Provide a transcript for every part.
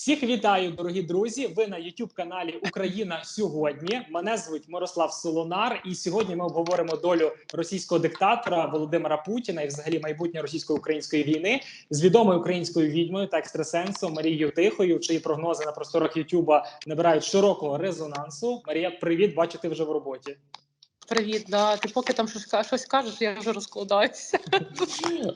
Всіх вітаю, дорогі друзі. Ви на youtube каналі Україна сьогодні. Мене звуть Мирослав Солонар, і сьогодні ми обговоримо долю російського диктатора Володимира Путіна і взагалі майбутнє російсько-української війни з відомою українською відьмою та екстрасенсом Марією Тихою, чиї прогнози на просторах Ютуба набирають широкого резонансу. Марія, привіт, бачу, ти вже в роботі. Привіт, да. Ти поки там щось, щось кажеш, я вже розкладаюся.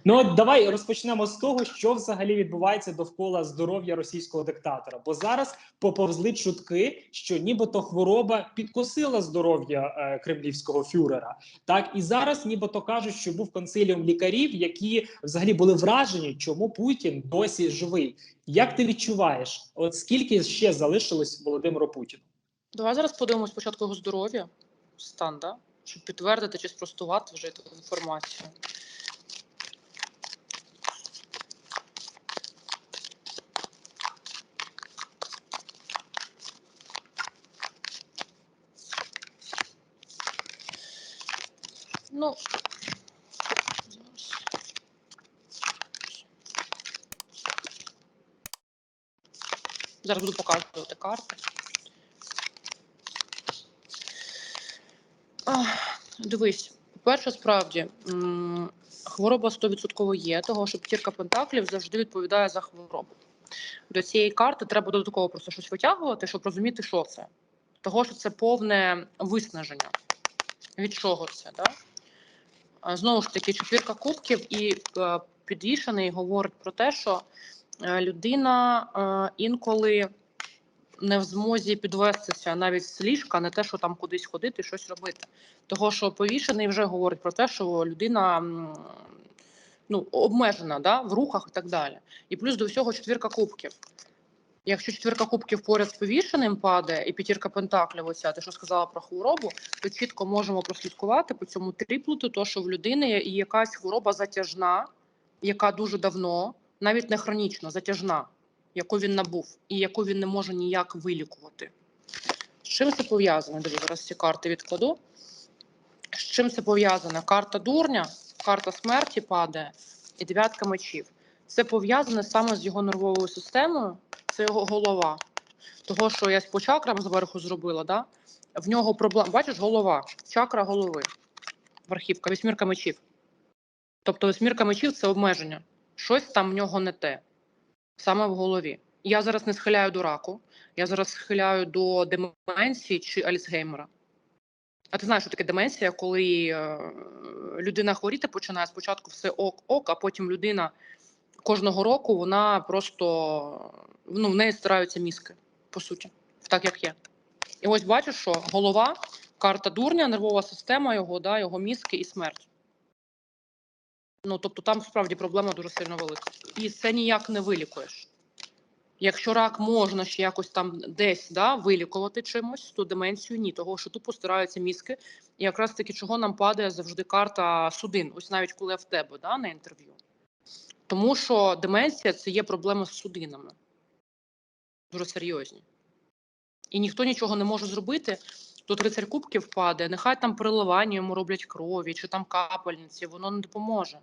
Ну от давай розпочнемо з того, що взагалі відбувається довкола здоров'я російського диктатора. Бо зараз поповзли чутки, що нібито хвороба підкосила здоров'я е, кремлівського фюрера. Так і зараз, нібито кажуть, що був консиліум лікарів, які взагалі були вражені, чому Путін досі живий. Як ти відчуваєш, от скільки ще залишилось Володимиру Путіну? Давай зараз подивимось спочатку його здоров'я, стан, да? Щоб підтвердити чи спростувати вже таку інформацію. Ну, зараз. Буду показувати карти. Дивись, по-перше, справді хвороба 100% є, того що п'ятірка пентаклів завжди відповідає за хворобу. До цієї карти треба додатково просто щось витягувати, щоб розуміти, що це. Того, що це повне виснаження. Від чого це? Да? Знову ж таки, четвірка кубків і е, підвішений говорить про те, що е, людина е, інколи не в змозі підвестися навіть з ліжка, не те, що там кудись ходити, щось робити. Того, що повішений вже говорить про те, що людина ну, обмежена да, в рухах і так далі. І плюс до всього четвірка кубків. Якщо четвірка кубків поряд з повішеним падає, і п'ятірка пентаклів, оця, ти що сказала про хворобу, то чітко можемо прослідкувати по цьому тріплуту, то що в людини є якась хвороба затяжна, яка дуже давно, навіть не хронічно, затяжна, яку він набув, і яку він не може ніяк вилікувати. З чим це пов'язано? Диві, зараз ці карти відкладу. З чим це пов'язано? Карта дурня, карта смерті падає і дев'ятка мечів. Це пов'язане саме з його нервовою системою, це його голова. Того, що я по чакрам зверху зробила, да? в нього проблема. Бачиш, голова, чакра голови, верхівка, вісьмірка мечів. Тобто вісьмірка мечів це обмеження. Щось там в нього не те, саме в голові. Я зараз не схиляю до раку, я зараз схиляю до деменції чи Альцгеймера. А ти знаєш, що таке деменція, коли е, людина хворіти починає спочатку все ок-ок, а потім людина кожного року вона просто ну, в неї стараються мізки, по суті, так як є. І ось бачиш, що голова, карта дурня, нервова система його, да, його мізки і смерть. Ну, тобто там справді проблема дуже сильно велика. І це ніяк не вилікуєш. Якщо рак можна ще якось там десь да, вилікувати чимось, то деменцію ні, того що тупо стираються мізки. І якраз таки чого нам падає завжди карта судин, ось навіть коли в тебе да, на інтерв'ю. Тому що деменція це є проблема з судинами. Дуже серйозні. І ніхто нічого не може зробити. Тут рицарь кубків падає, нехай там переливання йому роблять крові, чи там капельниці, воно не допоможе.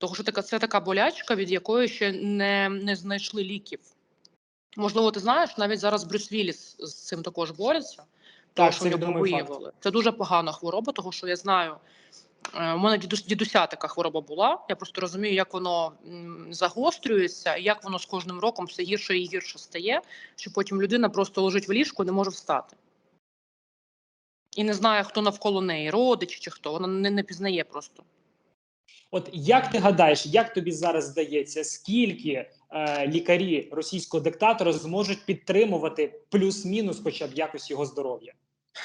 Тому що така, це така болячка, від якої ще не, не знайшли ліків. Можливо, ти знаєш, навіть зараз Брюс Вілліс з цим також бореться. Тому що це його відомий факт. Це дуже погана хвороба, тому що я знаю, е, у мене дідуся така хвороба була. Я просто розумію, як воно загострюється, і як воно з кожним роком все гірше і гірше стає, що потім людина просто лежить в ліжку і не може встати. І не знає, хто навколо неї, родичі чи хто. Вона не, не пізнає просто. От як ти гадаєш, як тобі зараз здається, скільки е, лікарі російського диктатора зможуть підтримувати плюс-мінус, хоча б якось його здоров'я?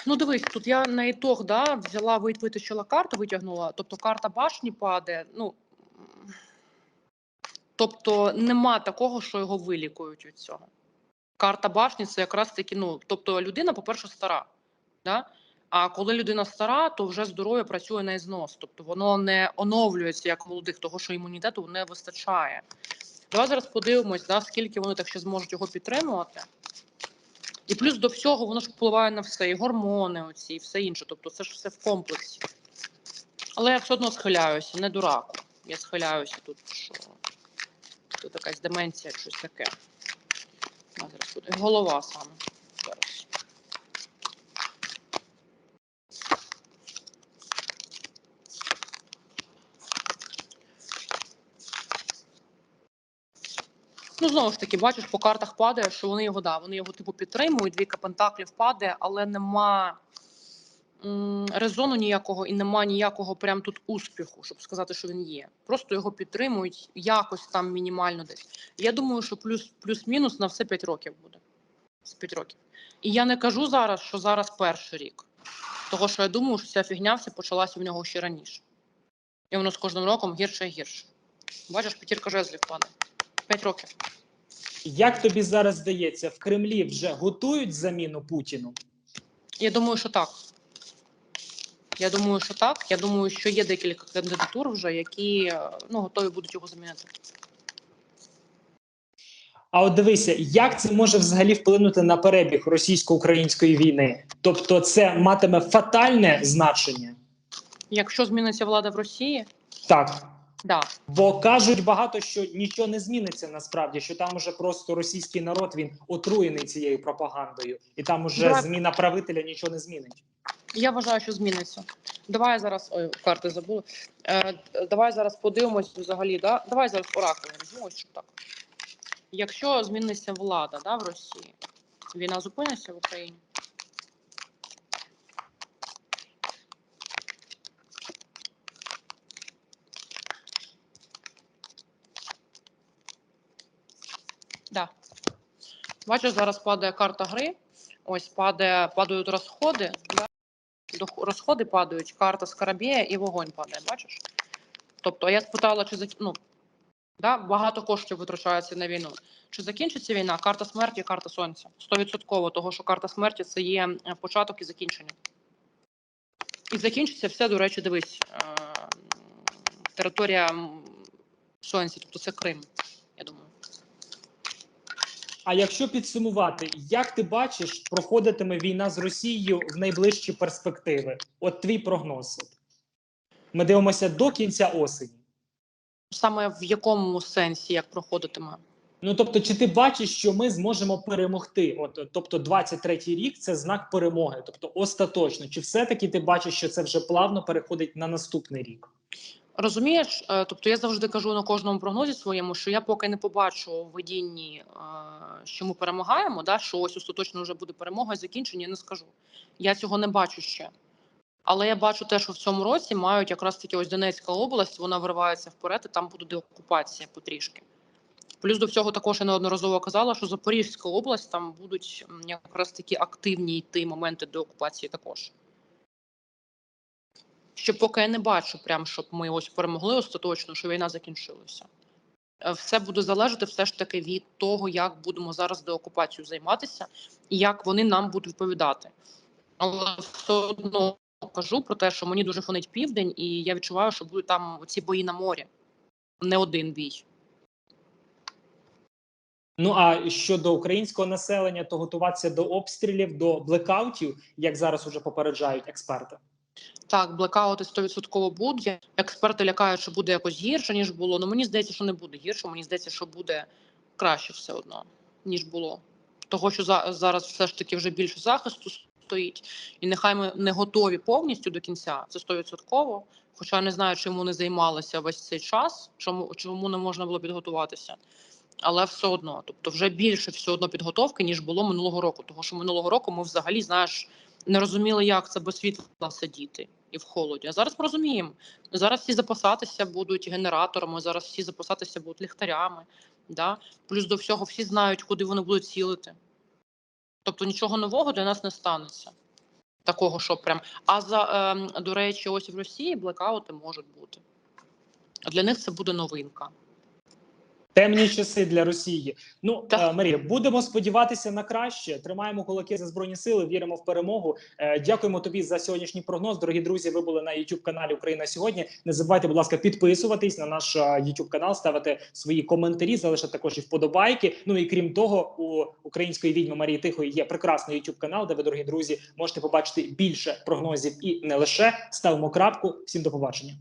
Ну, дивись, тут я на ітог да, взяла, вит- витащила карту, витягнула. Тобто карта башні падає. Ну, тобто нема такого, що його вилікують від цього. Карта башні це якраз таки, ну, тобто людина, по-перше, стара. Да? А коли людина стара, то вже здоров'я працює на ізнос. Тобто воно не оновлюється як молодих, того що імунітету не вистачає. Давай зараз подивимось, да, скільки вони так ще зможуть його підтримувати. І плюс до всього воно ж впливає на все, і гормони, оці, і все інше. Тобто це ж все в комплексі. Але я все одно схиляюся, не до раку. Я схиляюся тут, що тут якась деменція, щось таке. Зараз буде. Голова саме. Зараз. Ну, знову ж таки, бачиш, по картах падає, що вони його да, вони його типу підтримують, двійка пентаклів падає, але нема м, резону ніякого і нема ніякого прям тут успіху, щоб сказати, що він є. Просто його підтримують якось там мінімально десь. Я думаю, що плюс, плюс-мінус на все 5 років буде. З 5 років. І я не кажу зараз, що зараз перший рік. Того, що я думаю, що ця фігня вся почалася в нього ще раніше. І воно з кожним роком гірше і гірше. Бачиш, п'ятірка жезлів падає. 5 років. Як тобі зараз здається, в Кремлі вже готують заміну Путіну? Я думаю, що так. Я думаю, що так. Я думаю, що є декілька кандидатур вже, які ну, готові будуть його замінити. А от дивися, як це може взагалі вплинути на перебіг російсько-української війни? Тобто, це матиме фатальне значення? Якщо зміниться влада в Росії, Так. Да. Бо кажуть багато, що нічого не зміниться насправді, що там уже просто російський народ він отруєний цією пропагандою, і там уже Давай. зміна правителя нічого не змінить. Я вважаю, що зміниться. Давай зараз. Ой, карти забули. Е, давай зараз подивимось взагалі. Да? Давай зараз оракули візьмемо, щоб так. Якщо зміниться влада да, в Росії, війна зупиниться в Україні. Да. Бачиш, зараз падає карта гри. Ось падає, падають розходи. Розходи падають, карта Скарабія і вогонь падає, бачиш? Тобто, я спитала, чи ну, да, багато коштів витрачається на війну. Чи закінчиться війна? Карта смерті, карта сонця. Стовідсотково, того, що карта смерті це є початок і закінчення. І закінчиться все, до речі, дивись. е, Територія сонця, тобто це Крим. А якщо підсумувати, як ти бачиш, проходитиме війна з Росією в найближчі перспективи? От твій прогноз. Ми дивимося до кінця осені. Саме в якому сенсі як проходитиме? Ну тобто, чи ти бачиш, що ми зможемо перемогти? От тобто, 23-й рік це знак перемоги, тобто остаточно. Чи все-таки ти бачиш, що це вже плавно переходить на наступний рік? Розумієш, Е, тобто я завжди кажу на кожному прогнозі своєму, що я поки не побачу у видінні, е, що ми перемагаємо, да, що ось остаточно вже буде перемога і закінчення, я не скажу. Я цього не бачу ще. Але я бачу те, що в цьому році мають якраз таки ось Донецька область, вона виривається вперед, і там буде деокупація потрішки. Плюс до всього також я неодноразово казала, що Запорізька область там будуть якраз такі активні йти моменти деокупації також. Що поки я не бачу, прям щоб ми ось перемогли остаточно, що війна закінчилася. Е, Все буде залежати все ж таки від того, як будемо зараз деокупацією займатися і як вони нам будуть відповідати. Але все одно кажу про те, що мені дуже фонить південь, і я відчуваю, що будуть там ці бої на морі. Не один бій. Ну а щодо українського населення, то готуватися до обстрілів, до блекаутів, як зараз уже попереджають експерти. Так, блекаути 100% будуть. Експерти лякають, що буде якось гірше, ніж було. Ну мені здається, що не буде гірше. Мені здається, що буде краще все одно, ніж було. Того, що за, зараз все ж таки вже більше захисту стоїть, і нехай ми не готові повністю до кінця. Це 100%. Хоча не знаю, чим вони займалися весь цей час, чому чому не можна було підготуватися. Але все одно, тобто, вже більше все одно підготовки, ніж було минулого року. Тому що минулого року ми взагалі знаєш не розуміли, як це без світла сидіти і в холоді. А зараз ми розуміємо. Зараз всі запасатися будуть генераторами, зараз всі запасатися будуть ліхтарями. Да? Плюс до всього всі знають, куди вони будуть цілити. Тобто нічого нового для нас не станеться. Такого, що прям. А за ем, до речі, ось в Росії блекаути можуть бути. Для них це буде новинка. Темні часи для Росії. Ну Так. е, Марія, будемо сподіватися на краще. Тримаємо кулаки за збройні сили. Віримо в перемогу. Е, Дякуємо тобі за сьогоднішній прогноз. Дорогі друзі, ви були на youtube каналі Україна сьогодні. Не забувайте, будь ласка, підписуватись на наш е, youtube канал, ставити свої коментарі, залишити також і вподобайки. Ну і крім того, у української відьми Марії Тихої є прекрасний youtube канал, де ви, дорогі друзі, можете побачити більше прогнозів і не лише ставимо крапку. Всім до побачення.